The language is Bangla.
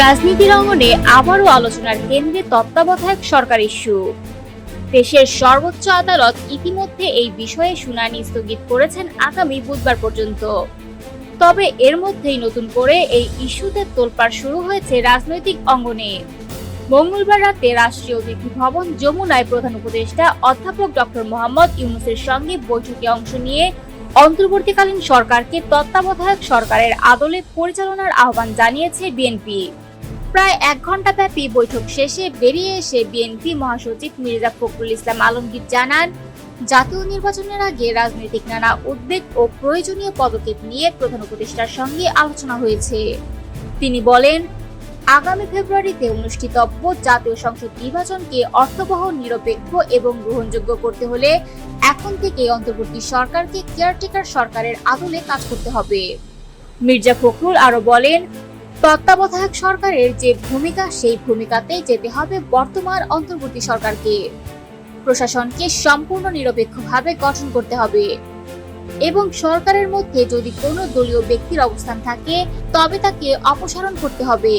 রাজনীতির অঙ্গনে আবারও আলোচনার কেন্দ্রে তত্ত্বাবধায়ক সরকার ইস্যু। দেশের সর্বোচ্চ আদালত ইতিমধ্যে এই বিষয়ে শুনানি স্থগিত করেছেন আগামী বুধবার পর্যন্ত। তবে এর মধ্যেই নতুন করে এই ইস্যুতে তোলপাড় শুরু হয়েছে রাজনৈতিক অঙ্গনে। মঙ্গলবার রাতে রাষ্ট্রীয় অতিথি ভবন যমুনায় প্রধান উপদেষ্টা অধ্যাপক ডক্টর মোহাম্মদ ইউনুসের সঙ্গে বৈঠকে অংশ নিয়ে অন্তর্বর্তীকালীন সরকারকে তত্ত্বাবধায়ক সরকারের আদলে পরিচালনার আহ্বান জানিয়েছে বিএনপি। প্রায় এক ঘণ্টা ব্যাপী বৈঠক শেষে বেরিয়ে এসে বিএনপি মহাসচিব মির্জা ফখরুল ইসলাম আলমগীর জানান, জাতীয় নির্বাচনের আগে রাজনৈতিক নানা উদ্বেগ ও প্রয়োজনীয় পদক্ষেপ নিয়ে প্রধান উপদেষ্টার সঙ্গে আলোচনা হয়েছে। তিনি বলেন, আগামী ফেব্রুয়ারিতে অনুষ্ঠিতব্য জাতীয় সংসদ নির্বাচনকে অর্থবহ, নিরপেক্ষ এবং গ্রহণযোগ্য করতে হলে এখন থেকে অন্তর্বর্তী সরকারকে কেয়ারটেকার সরকারের আদলে কাজ করতে হবে। মির্জা ফখরুল আরও বলেন তত্ত্বাবধায়ক সরকারের যে ভূমিকা, সেই ভূমিকাতে যেতে হবে বর্তমান অন্তর্বর্তী সরকারকে। প্রশাসনকে সম্পূর্ণ নিরপেক্ষভাবে গঠন করতে হবে। এবং সরকারের মধ্যে যদি কোনো দলীয় ব্যক্তির অবস্থান থাকে, তবে তাকে অপসারণ করতে হবে।